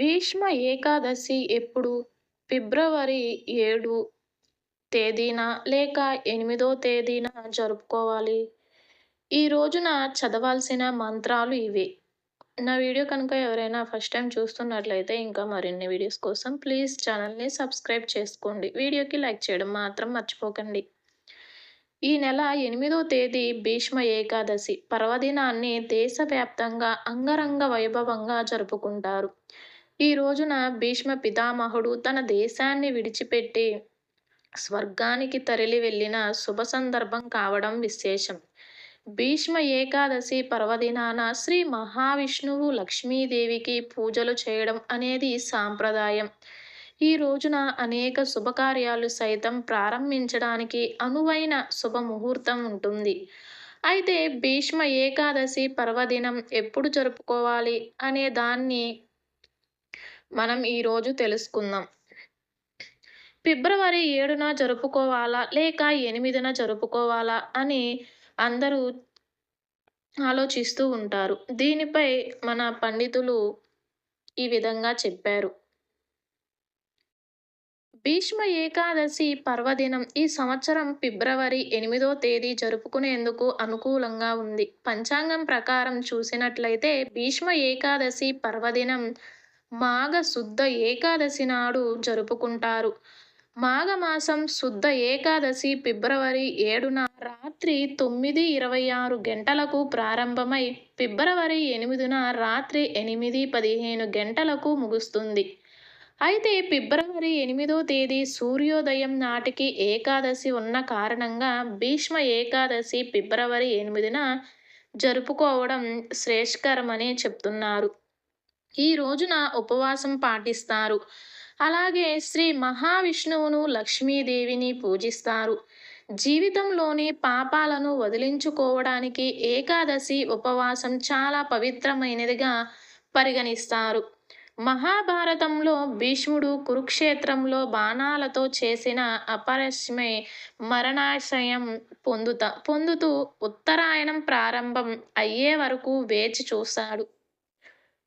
భీష్మ ఏకాదశి ఎప్పుడు? ఫిబ్రవరి ఏడు తేదీన లేక ఎనిమిదో తేదీన జరుపుకోవాలి? ఈ రోజున చదవాల్సిన మంత్రాలు ఇవే. నా వీడియో కనుక ఎవరైనా ఫస్ట్ టైం చూస్తున్నట్లయితే ఇంకా మరిన్ని వీడియోస్ కోసం ప్లీజ్ ఛానల్ని సబ్స్క్రైబ్ చేసుకోండి. వీడియోకి లైక్ చేయడం మాత్రం మర్చిపోకండి. ఈ నెల ఎనిమిదో తేదీ భీష్మ ఏకాదశి పర్వదినాన్ని దేశవ్యాప్తంగా అంగరంగ వైభవంగా జరుపుకుంటారు. ఈ రోజున భీష్మ పితామహుడు తన దేశాన్ని విడిచిపెట్టి స్వర్గానికి తరలి వెళ్ళిన శుభ సందర్భం కావడం విశేషం. భీష్మ ఏకాదశి పర్వదినాన శ్రీ మహావిష్ణువు లక్ష్మీదేవికి పూజలు చేయడం అనేది సాంప్రదాయం. ఈ రోజున అనేక శుభకార్యాలు సైతం ప్రారంభించడానికి అనువైన శుభముహూర్తం ఉంటుంది. అయితే భీష్మ ఏకాదశి పర్వదినం ఎప్పుడు జరుపుకోవాలి అనే దాన్ని మనం ఈరోజు తెలుసుకుందాం. ఫిబ్రవరి ఏడున జరుపుకోవాలా లేక ఎనిమిదిన జరుపుకోవాలా అని అందరూ ఆలోచిస్తూ ఉంటారు. దీనిపై మన పండితులు ఈ విధంగా చెప్పారు. భీష్మ ఏకాదశి పర్వదినం ఈ సంవత్సరం ఫిబ్రవరి ఎనిమిదో తేదీ జరుపుకునేందుకు అనుకూలంగా ఉంది. పంచాంగం ప్రకారం చూసినట్లయితే భీష్మ ఏకాదశి పర్వదినం మాఘ శుద్ధ ఏకాదశి నాడు జరుపుకుంటారు. మాఘమాసం శుద్ధ ఏకాదశి ఫిబ్రవరి ఏడున రాత్రి తొమ్మిది ఇరవై ఆరు గంటలకు ప్రారంభమై ఫిబ్రవరి ఎనిమిదిన రాత్రి ఎనిమిది పదిహేను గంటలకు ముగుస్తుంది. అయితే ఫిబ్రవరి ఎనిమిదో తేదీ సూర్యోదయం నాటికి ఏకాదశి ఉన్న కారణంగా భీష్మ ఏకాదశి ఫిబ్రవరి ఎనిమిదిన జరుపుకోవడం శ్రేష్కరమని చెప్తున్నారు. ఈ రోజున ఉపవాసం పాటిస్తారు. అలాగే శ్రీ మహావిష్ణువును లక్ష్మీదేవిని పూజిస్తారు. జీవితంలోని పాపాలను వదిలించుకోవడానికి ఏకాదశి ఉపవాసం చాలా పవిత్రమైనదిగా పరిగణిస్తారు. మహాభారతంలో భీష్ముడు కురుక్షేత్రంలో బాణాలతో చేసిన అపహాస్యమే మరణాశయం పొందుత పొందుతూ ఉత్తరాయణం ప్రారంభం అయ్యే వరకు వేచి చూశాడు.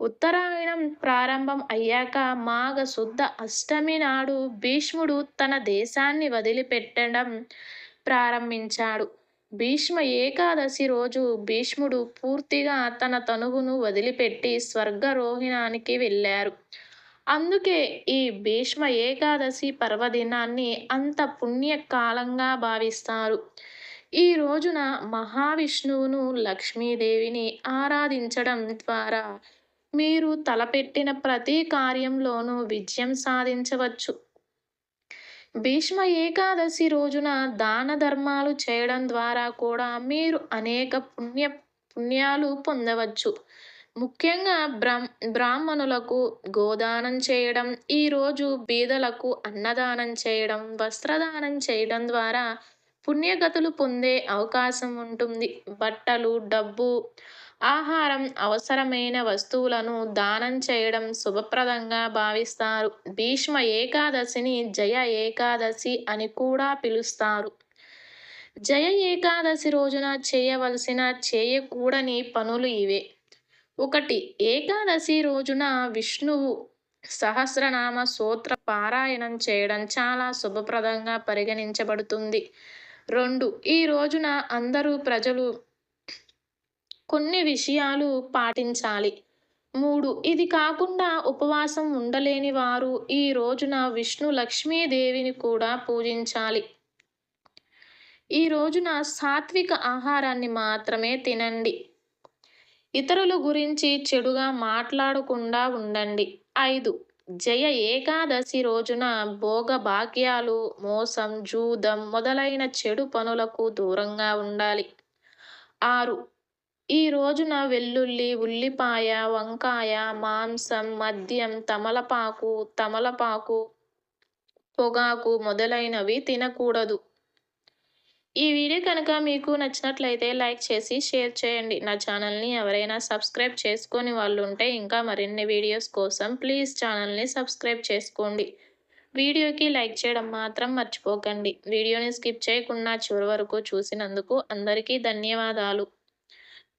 ఉత్తరాయణం ప్రారంభం అయ్యాక మాఘ శుద్ధ అష్టమి నాడు భీష్ముడు తన దేశాన్ని వదిలిపెట్టడం ప్రారంభించాడు. భీష్మ ఏకాదశి రోజు భీష్ముడు పూర్తిగా తన తనువును వదిలిపెట్టి స్వర్గరోహిణానికి వెళ్ళారు అందుకే ఈ భీష్మ ఏకాదశి పర్వదినాన్ని అంత పుణ్యకాలంగా భావిస్తారు. ఈ రోజున మహావిష్ణువును లక్ష్మీదేవిని ఆరాధించడం ద్వారా మీరు తలపెట్టిన ప్రతి కార్యంలోనూ విజయం సాధించవచ్చు. భీష్మ ఏకాదశి రోజున దాన ధర్మాలు చేయడం ద్వారా కూడా మీరు అనేక పుణ్య పుణ్యాలు పొందవచ్చు. ముఖ్యంగా బ్రాహ్ బ్రాహ్మణులకు గోదానం చేయడం ఈరోజు బీదలకు అన్నదానం చేయడం వస్త్రదానం చేయడం ద్వారా పుణ్యగతులు పొందే అవకాశం ఉంటుంది. బట్టలు డబ్బు ఆహారం అవసరమైన వస్తువులను దానం చేయడం శుభప్రదంగా భావిస్తారు. భీష్మ ఏకాదశిని జయ ఏకాదశి అని కూడా పిలుస్తారు. జయ ఏకాదశి రోజున చేయవలసిన చేయకూడని పనులు ఇవే. ఒకటి ఏకాదశి రోజున విష్ణువు సహస్రనామ సూత్ర పారాయణం చేయడం చాలా శుభప్రదంగా పరిగణించబడుతుంది. రెండు ఈ రోజున అందరూ ప్రజలు కొన్ని విషయాలు పాటించాలి. మూడు ఇది కాకుండా ఉపవాసం ఉండలేని వారు ఈ రోజున విష్ణు లక్ష్మీదేవిని కూడా పూజించాలి. ఈ రోజున సాత్విక ఆహారాన్ని మాత్రమే తినండి. ఇతరుల గురించి చెడుగా మాట్లాడకుండా ఉండండి. ఐదు జయ ఏకాదశి రోజున భోగభాగ్యాలు మోసం జూదం మొదలైన చెడు పనులకు దూరంగా ఉండాలి. ఆరు ఈ రోజున వెల్లుల్లి ఉల్లిపాయ వంకాయ మాంసం మద్యం తమలపాకు తమలపాకు పొగాకు మొదలైనవి తినకూడదు. ఈ వీడియో కనుక మీకు నచ్చినట్లయితే లైక్ చేసి షేర్ చేయండి. నా ఛానల్ని ఎవరైనా సబ్స్క్రైబ్ చేసుకోని వాళ్ళుంటే ఇంకా మరిన్ని వీడియోస్ కోసం ప్లీజ్ ఛానల్ని సబ్స్క్రైబ్ చేసుకోండి. వీడియోకి లైక్ చేయడం మాత్రం మర్చిపోకండి. వీడియోని స్కిప్ చేయకుండా చివరి వరకు చూసినందుకు అందరికీ ధన్యవాదాలు.